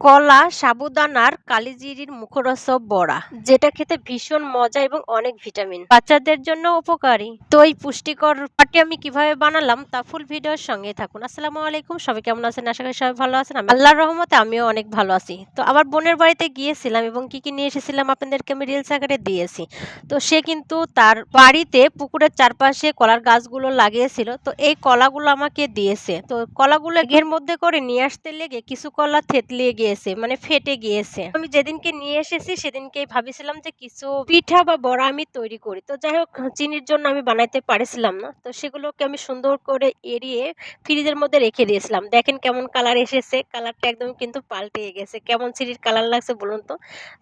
কলা, সাবুদানার, কালিজিরির মুখরস বড়া, যেটা খেতে ভীষণ মজা এবং অনেক ভিটামিন। বাচ্চাদের জন্য উপকারী। তো এই পুষ্টিকর পাটি আমি কীভাবে বানালাম তা ফুল ভিডিওর সঙ্গে থাকুন। আসসালামু আলাইকুম, সবাই কেমন আছেন? আশা করি সবাই ভালো আছেন। আল্লাহর রহমতে আমিও অনেক ভালো আছি। তো আমার বোনের বাড়িতে গিয়েছিলাম এবং কি কি নিয়ে এসেছিলাম আপনাদেরকে আমি রিলস আকারে দিয়েছি। তো সে কিন্তু তার বাড়িতে পুকুরের চারপাশে কলার গাছগুলো লাগিয়েছিল। তো এই কলাগুলো আমাকে দিয়েছে। তো কলাগুলো ঘের মধ্যে করে নিয়ে আসতে লেগে কিছু কলা থেতলিয়ে গিয়েছে মানে ফেটে গিয়েছে। আমি যেদিনকে নিয়ে এসেছি সেদিনকে ভাবিছিলাম যে কিছু পিঠা বা বড়া আমি তৈরি করি। তো যাই হোক, চিনির জন্য আমি বানাইতে পারেছিলাম না। তো সেগুলোকে আমি সুন্দর করে এড়িয়ে ফ্রিজের মধ্যে রেখে দিয়েছিলাম। দেখেন কেমন কালার এসেছে, কালারটা একদম কিন্তু পাল্টে গেছে। কেমন চিনির কালার লাগছে বলুন তো?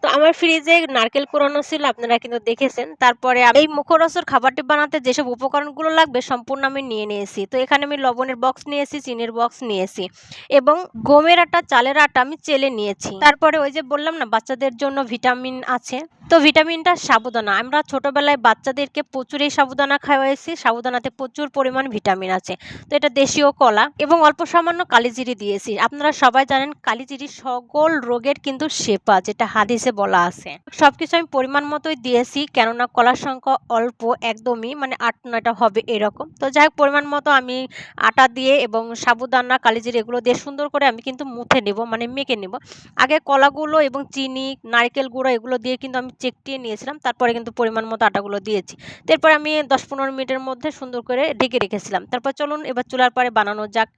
তো আমার ফ্রিজে নারকেল কোরানো ছিল, আপনারা কিন্তু দেখেছেন। তারপরে এই মুখরসের খাবারটি বানাতে যেসব উপকরণগুলো লাগবে, সম্পূর্ণ আমি নিয়ে নিয়েছি। তো এখানে আমি লবণের বক্স নিয়েছি, চিনির বক্স নিয়েছি। এবং গমের আটা, চালের আটা আমি চেলে নিয়েছি। তারপরে ওই যে বললাম না বাচ্চাদের জন্য ভিটামিন আছে। তো ভিটামিনটা সাবুদানা আমরা ছোটবেলায় বাচ্চাদেরকে প্রচুর এই সাবুদানা খাওয়াইছি সাবুদানাতে প্রচুর পরিমাণ ভিটামিন আছে। তো এটা দেশীয় কলা এবং অল্প সামান্য কালিজিরি দিয়েছি। আপনারা সবাই জানেন কালিজিরি সকল রোগের কিন্তু শেপা, যেটা হাদিসে বলা আছে। সবকিছু আমি পরিমাণ মতোই দিয়েছি, কেননা কলার সংখ্যা অল্প, একদমই মানে আট নয়টা হবে এরকম। তো যাই হোক, পরিমাণ মতো আমি আটা দিয়ে এবং সাবুদানা কালিজিরি এগুলো দিয়ে সুন্দর করে আমি কিন্তু মুথে নেব মানে মেখে নেব। আগে কলাগুলো এবং চিনি, নারকেল গুঁড়ো এগুলো দিয়ে কিন্তু আমি চেকটিয়ে নিয়েছিলাম, তারপরে কিন্তু পরিমাণ মতো আটাগুলো দিয়েছি। তারপর আমি দশ পনেরো মিনিটের মধ্যে সুন্দর করে ঢেকে রেখেছিলাম। তারপর চলুন এবার চুলার পরে বানানো যাক।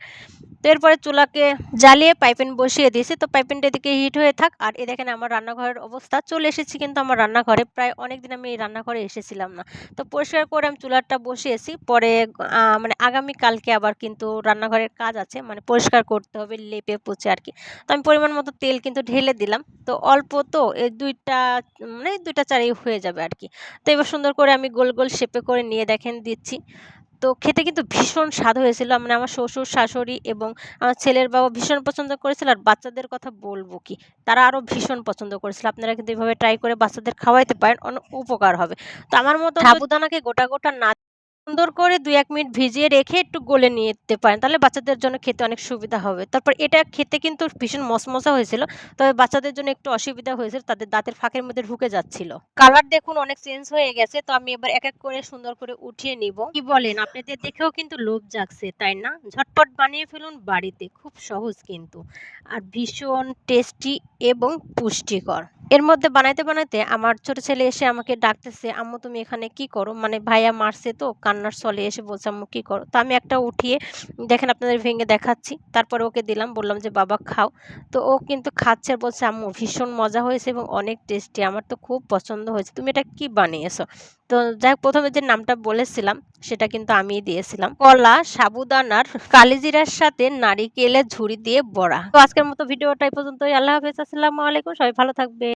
তো এরপরে চুলাকে জ্বালিয়ে পাইপেন বসিয়ে দিয়েছি। তো পাইপেনটা এদিকে হিট হয়ে থাক। আর এ দেখেন আমার রান্নাঘরের অবস্থা। চলে এসেছি কিন্তু আমার রান্নাঘরে। প্রায় অনেক দিন আমি এই রান্নাঘরে এসেছিলাম না। তো পরিষ্কার করে আমি চুলাটা বসিয়েছি। পরে মানে আগামী কালকে আবার কিন্তু রান্নাঘরের কাজ আছে। মানে পরিষ্কার করতে হবে, লেপে পুচে আর কি। তো আমি পরিমাণ মতো তেল কিন্তু ঢেলে দিলাম। তো অল্প তো এই দুইটা মানে দুইটা চারেই হয়ে যাবে আর কি। তো এবার সুন্দর করে আমি গোল গোল শেপে করে নিয়ে দেখেন দিচ্ছি। তো খেতে কিন্তু ভীষণ স্বাদ হয়েছিল। মানে আমার শ্বশুর শাশুড়ি এবং আমার ছেলের বাবা ভীষণ পছন্দ করেছিল আর বাচ্চাদের কথা বলব কি তারা আরও ভীষণ পছন্দ করেছিল। আপনারা কিন্তু এভাবে ট্রাই করে বাচ্চাদের খাওয়াইতে পারেন অনেক উপকার হবে। তো আমার মতো সাবুদানাকে গোটা গোটা না সুন্দর করে দুই, এক মিনিট ভিজিয়ে রেখে একটু গলে নিতে পারেন। তাহলে বাচ্চাদের জন্য খেতে অনেক সুবিধা হবে। তারপর এটা খেতে কিন্তু ভীষণ মশমশা হয়েছিল। তবে বাচ্চাদের জন্য একটু অসুবিধা হয়েছিল। তাদের দাঁতের ফাঁকের মধ্যে ঢুকে যাচ্ছিল। কালার দেখুন অনেক চেঞ্জ হয়ে গেছে। তো আমি এবার এক এক করে সুন্দর করে উঠিয়ে নিব। কি বলেন? আপনাদের দেখেও কিন্তু লোভ জাগছে, তাই না? ঝটপট বানিয়ে ফেলুন বাড়িতে। খুব সহজ কিন্তু। আর ভীষণ টেস্টি এবং পুষ্টিকর। এর মধ্যে বানাইতে বানাইতে আমার ছোট ছেলে এসে আমাকে ডাকতেছে, আম্মু, তুমি এখানে কি করো? মানে ভাইয়া মারছে তো, কান্নার চলে এসে বলছে, আম্মু, কি করো? তো আমি একটা উঠিয়ে, দেখেন আপনাদের ভেঙে দেখাচ্ছি, তারপরে ওকে দিলাম, বললাম যে, বাবা, খাও। তো ও কিন্তু খাচ্ছে আর বলছে, আম্মু, ভীষণ মজা হয়েছে এবং অনেক টেস্টি, আমার তো খুব পছন্দ হয়েছে, তুমি এটা কি বানিয়েছো? তো যাই প্রথমে যে নামটা বলেছিলাম, সেটা কিন্তু আমিই দিয়েছিলাম। কলা, সাবুদানার, কালিজিরার সাথে নারিকেলের ঝুড়ি দিয়ে বড়া। তো আজকের মতো ভিডিওটা এই পর্যন্তই, আল্লাহ হাফেজ, আসসালামু আলাইকুম, সবাই ভালো থাকবে।